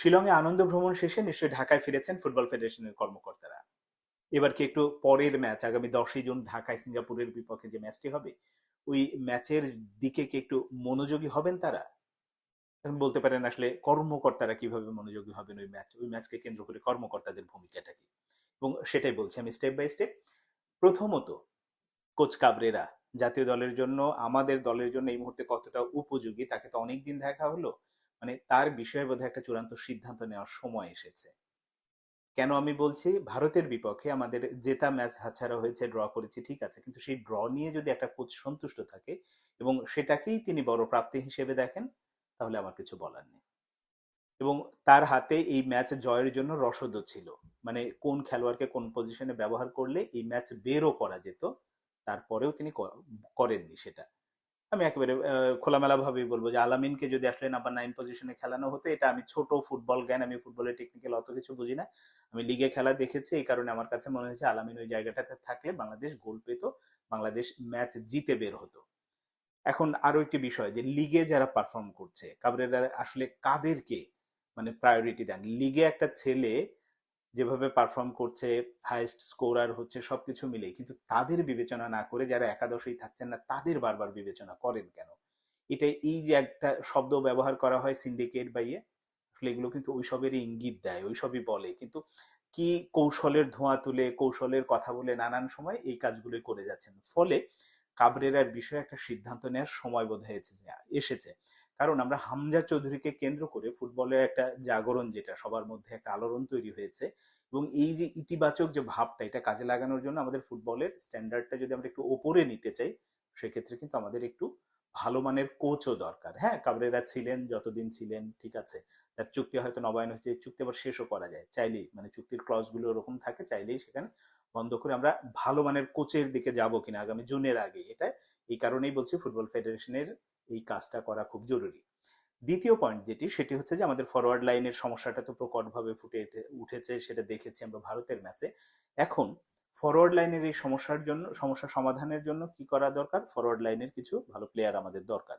শিলংয়ে আনন্দ ভ্রমণ শেষে নিশ্চয়ই ঢাকায় ফিরেছেন ফুটবল ফেডারেশনের কর্মকর্তারা। এবার কি একটু পরের ম্যাচ, আগামী দশই জুন ঢাকায় সিঙ্গাপুরের বিপক্ষে যে ম্যাচটি হবে, ওই ম্যাচের দিকে কি একটু মনোযোগী হবেন তারা? এখন বলতে পারেন আসলে কর্মকর্তারা কীভাবে মনোযোগী হবেন ওই ম্যাচ, ওই ম্যাচকে কেন্দ্র করে কর্মকর্তাদের ভূমিকাটা কি? এবং সেটাই বলছি আমি স্টেপ বাই স্টেপ প্রথমত, কোচ কাবরেরা, জাতীয় দলের জন্য, আমাদের দলের জন্য এই মুহূর্তে কতটা উপযোগী, তাকে তো অনেকদিন দেখা হলো। মানে তার বিষয়ে বোধহয় একটা চূড়ান্ত সিদ্ধান্ত নেওয়ার সময় এসেছে। কেন আমি বলছি? ভারতের বিপক্ষে আমাদের জেতা ম্যাচ হাছাড়া হয়েছে, ড্র করেছি, ঠিক আছে। কিন্তু সেই ড্র নিয়ে যদি একটা কোচ সন্তুষ্ট থাকে এবং সেটাকেই তিনি বড় প্রাপ্তি হিসেবে দেখেন, তাহলে আমার কিছু বলার নেই। এবং তার হাতে এই ম্যাচ জয়ের জন্য রসদও ছিল। মানে কোন খেলোয়াড়কে কোন পজিশনে ব্যবহার করলে এই ম্যাচ বেরও করা যেত, তারপরেও তিনি করেননি সেটা। আমি একেবারে আহ, খোলামেলা ভাবেই বলব যে আলামিনকে যদি আসলে নাম্বার নাইন পজিশনে খেলানো হতো এটা আমি ছোট ফুটবল জ্ঞান আমি ফুটবলের টেকনিক্যাল অত কিছু বুঝি না। আমি লিগে খেলা দেখেছি এই কারণে আমার কাছে মনে হয়েছে আলামিন ওই জায়গাটাতে থাকলে বাংলাদেশ গোল পেত বাংলাদেশ ম্যাচ জিতে বের হতো। এখন আরও একটি বিষয় যে লিগে যারা পারফর্ম করছে কাবরেরা আসলে কাদেরকে মানে প্রায়োরিটি দেন? লিগে একটা ছেলে যেভাবে পারফর্ম করছে হাইয়েস্ট স্কোরার হচ্ছে, সবকিছু মিলে কিন্তু তাদের বিবেচনা না করে যারা একাদশেই থাকছেন না, তাদের বারবার বিবেচনা করেন কেন? এটা এই যে একটা শব্দ ব্যবহার করা হয় সিন্ডিকেট বা ইয়ে আসলে এগুলো কিন্তু ওইসবেরই ইঙ্গিত দেয়, ওইসবই বলে। কিন্তু কি কৌশলের ধোঁয়া তুলে, কৌশলের কথা বলে নানান সময় এই কাজগুলো করে যাচ্ছেন। ফলে কাবরেরার বিষয়ে একটা সিদ্ধান্ত নেওয়ার সময় বোধ হয়েছে এসেছে। কারণ আমরা হামজা চৌধুরীকে কেন্দ্র করে ফুটবলের একটা জাগরণ যেটা সবার মধ্যে একটা আলোড়ন তৈরি হয়েছে এবং এই যে ইতিবাচক যে ভাবটা এটা কাজে লাগানোর জন্য আমাদের ফুটবলের স্ট্যান্ডার্ডটা যদি আমরা একটু ওপরে নিতে চাই, সেক্ষেত্রে কিন্তু আমাদের একটু ভালো মানের কোচও দরকার। হ্যাঁ কাবরেরা ছিলেন, যতদিন ছিলেন, ঠিক আছে। তার চুক্তি হয়তো নবায়ন হয়েছে, চুক্তি আবার শেষও করা যায়। চাইলেই মানে চুক্তির ক্লজগুলো ওরকম থাকে, চাইলেই সেখানে বন্ধ করে আমরা ভালো মানের কোচের দিকে যাব কিনা আগামী জুনের আগে এটা এই কারণেই বলছি ফুটবল ফেডারেশনের এই কাজটা করা খুব জরুরি। দ্বিতীয় পয়েন্ট যেটি, সেটি হচ্ছে যে আমাদের ফরওয়ার্ড লাইনের সমস্যাটা তো প্রকটভাবে ফুটে উঠেছে, সেটা দেখেছি আমরা ভারতের ম্যাচে এখন ফরওয়ার্ড লাইনের এই সমস্যার জন্য, সমস্যা সমাধানের জন্য কি করা দরকার? ফরওয়ার্ড লাইনের কিছু ভালো প্লেয়ার আমাদের দরকার।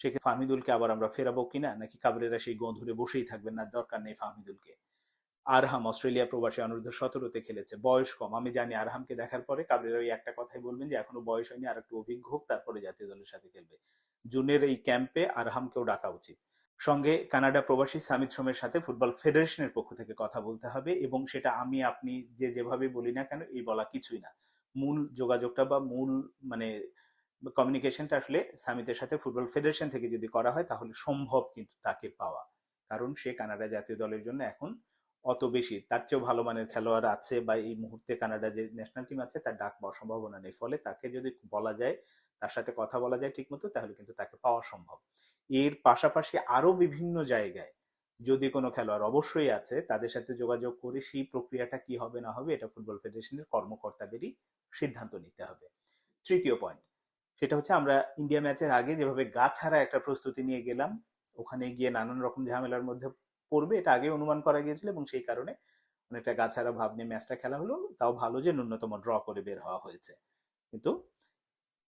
সেক্ষেত্রে ফাহমিদুলকে আবার আমরা ফেরাবো কিনা, নাকি কাবরেরা সেই গোঁ ধরে বসেই থাকবেন না, দরকার নেই ফাহমিদুলকে। আরহাম, অস্ট্রেলিয়া প্রবাসী অনূর্ধ্ব সতেরোতে খেলেছে, বয়স কম। আমি জানি আরহামকে দেখার পরে কাবরেরা ওই একটা কথাই বলবেন যে, এখনও বয়স হয়নি আর একটু অভিজ্ঞ হোক, তারপরে জাতীয় দলের সাথে খেলবে। জুনের এই ক্যাম্পে আরহামকেও ডাকা উচিত। সঙ্গে কানাডা প্রবাসী সামিত শ্রমের সাথে ফুটবল ফেডারেশনের পক্ষ থেকে কথা বলতে হবে এবং সেটা আমি, আপনি যে যেভাবে বলি না কেন, এই বলা কিছুই না। মূল যোগাযোগটা বা মূল মানে কমিউনিকেশনটা আসলে সামিতের সাথে ফুটবল ফেডারেশন থেকে যদি করা হয়, তাহলে সম্ভব কিন্তু তাকে পাওয়া। কারণ সে কানাডা জাতীয় দলের জন্য এখন অত বেশি, তার চেয়েও ভালো মানের খেলোয়াড় আছে বা এই মুহূর্তে কানাডা যে ন্যাশনাল টিম আছে, তার ডাক পাওয়ার সম্ভাবনা নেই। ফলে তাকে যদি বলা যায় তার সাথে কথা বলা যায় ঠিকমতো, তাহলে কিন্তু তাকে পাওয়া সম্ভব। এর পাশাপাশি আরও বিভিন্ন জায়গায় যদি কোনো খেলোয়াড় অবশ্যই আছে, তাদের সাথে যোগাযোগ করে সেই প্রক্রিয়াটা কি হবে, না হবে, এটা ফুটবল ফেডারেশনের কর্মকর্তাদেরই সিদ্ধান্ত নিতে হবে। তৃতীয় পয়েন্ট সেটা হচ্ছে আমরা ইন্ডিয়া ম্যাচের আগে যেভাবে গা ছাড়া একটা প্রস্তুতি নিয়ে গেলাম, ওখানে গিয়ে নানান রকম ঝামেলার মধ্যে পড়বে, এটা আগে অনুমান করা গিয়েছিল এবং সেই কারণে অনেকটা গা ছাড়া ভাব নিয়ে ম্যাচটা খেলা হলো। তাও ভালো যে ন্যূনতম ড্র করে বের হওয়া হয়েছে। কিন্তু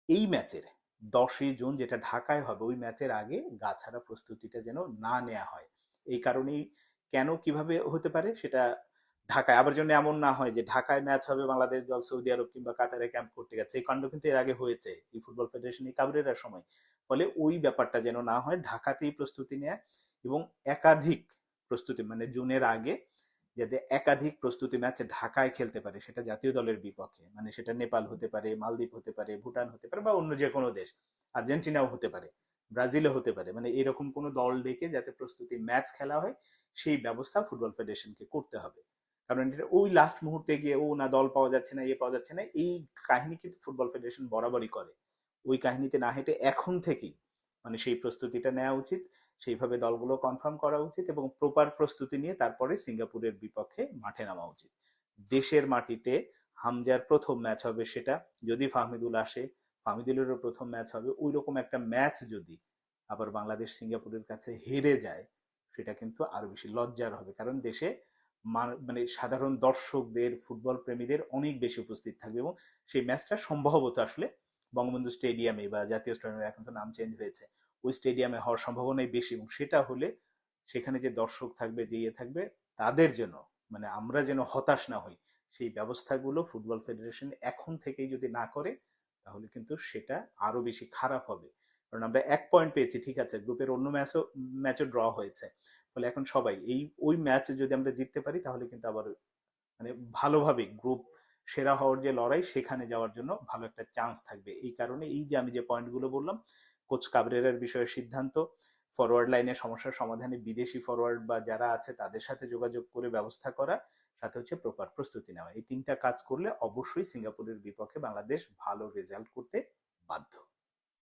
এই ম্যাচের দশই জুন যেটা ঢাকায় হবে, ওই ম্যাচের আগে গা ছাড়া প্রস্তুতিটা যেন না নেওয়া হয়। এই কারণেই কেন, কীভাবে হতে পারে সেটা ঢাকায়, আবার জন্য এমন না হয় যে ঢাকায় ম্যাচ হবে বাংলাদেশ দল সৌদি আরব কিংবা কাতারে ক্যাম্প করতে গেছে। এই কাণ্ড কিন্তু এর আগে হয়েছে, এই ফুটবল ফেডারেশন এই সময়। ফলে ওই ব্যাপারটা যেন না হয়, ঢাকাতেই প্রস্তুতি নেয় এবং একাধিক প্রস্তুতি মানে জুনের আগে যাতে একাধিক প্রস্তুতি ম্যাচ ঢাকায় খেলতে পারে, সেটা জাতীয় দলের বিপক্ষে। মানে সেটা নেপাল হতে পারে, মালদ্বীপ হতে পারে, ভুটান হতে পারে বা অন্য যে কোনো দেশ, আর্জেন্টিনাও হতে পারে, ব্রাজিলও হতে পারে। মানে এরকম কোনো দল ডেকে যাতে প্রস্তুতি ম্যাচ খেলা হয়, সেই ব্যবস্থা ফুটবল ফেডারেশনকে করতে হবে। কারণ এটা ওই লাস্ট মুহূর্তে গিয়ে, ও না, দল পাওয়া যাচ্ছে না, এ পাওয়া যাচ্ছে না, এই কাহিনী কিন্তু ফুটবল ফেডারেশন বরাবরই করে। ওই কাহিনীতে না হেঁটে এখন থেকেই মানে সেই প্রস্তুতিটা নেওয়া উচিত। সেইভাবে দলগুলো কনফার্ম করা উচিত এবং প্রপার প্রস্তুতি নিয়ে তারপরে সিঙ্গাপুরের বিপক্ষে মাঠে নামা উচিত। দেশের মাটিতে হামজার প্রথম ম্যাচ হবে সেটা। যদি ফাহমিদুল আসে, ফাহমিদুলেরও প্রথম ম্যাচ হবে। ওই রকম একটা ম্যাচ যদি আবার বাংলাদেশ সিঙ্গাপুরের কাছে হেরে যায়, সেটা কিন্তু আরও বেশি লজ্জার হবে। কারণ দেশে মান- সাধারণ দর্শকদের ফুটবল প্রেমীদের অনেক বেশি উপস্থিত থাকবে এবং সেই ম্যাচটা সম্ভবত আসলে বঙ্গবন্ধু স্টেডিয়ামে বা জাতীয় স্টেডিয়ামে এখন তো নাম চেঞ্জ হয়েছে। ওই স্টেডিয়ামে হওয়ার সম্ভাবনাই বেশি এবং সেটা হলে সেখানে যে দর্শক থাকবে, যে ইয়ে থাকবে, তাদের জন্য মানে আমরা যেন হতাশ না হই, সেই ব্যবস্থাগুলো ফুটবল ফেডারেশন এখন থেকেই যদি না করে, তাহলে কিন্তু সেটা আরও বেশি খারাপ হবে। কারণ আমরা এক পয়েন্ট পেয়েছি, ঠিক আছে গ্রুপের অন্য ম্যাচও ম্যাচও ড্র হয়েছে। ফলে এখন সবাই, এই, ওই ম্যাচ যদি আমরা জিততে পারি, তাহলে কিন্তু আবার মানে ভালোভাবে গ্রুপ সেরা হওয়ার যে লড়াই, সেখানে যাওয়ার জন্য ভালো একটা চান্স থাকবে। এই কারণে এই যে আমি যে পয়েন্টগুলো বললাম কোচ কাবরেরার বিষয়ে সিদ্ধান্ত। ফরওয়ার্ড লাইনে সমস্যার সমাধানে বিদেশি ফরওয়ার্ড বা যারা আছে তাদের সাথে যোগাযোগ করে ব্যবস্থা করা, সাথে হচ্ছে প্রপার প্রস্তুতি নেওয়া। এই তিনটা কাজ করলে অবশ্যই সিঙ্গাপুরের বিপক্ষে বাংলাদেশ ভালো রেজাল্ট করতে বাধ্য।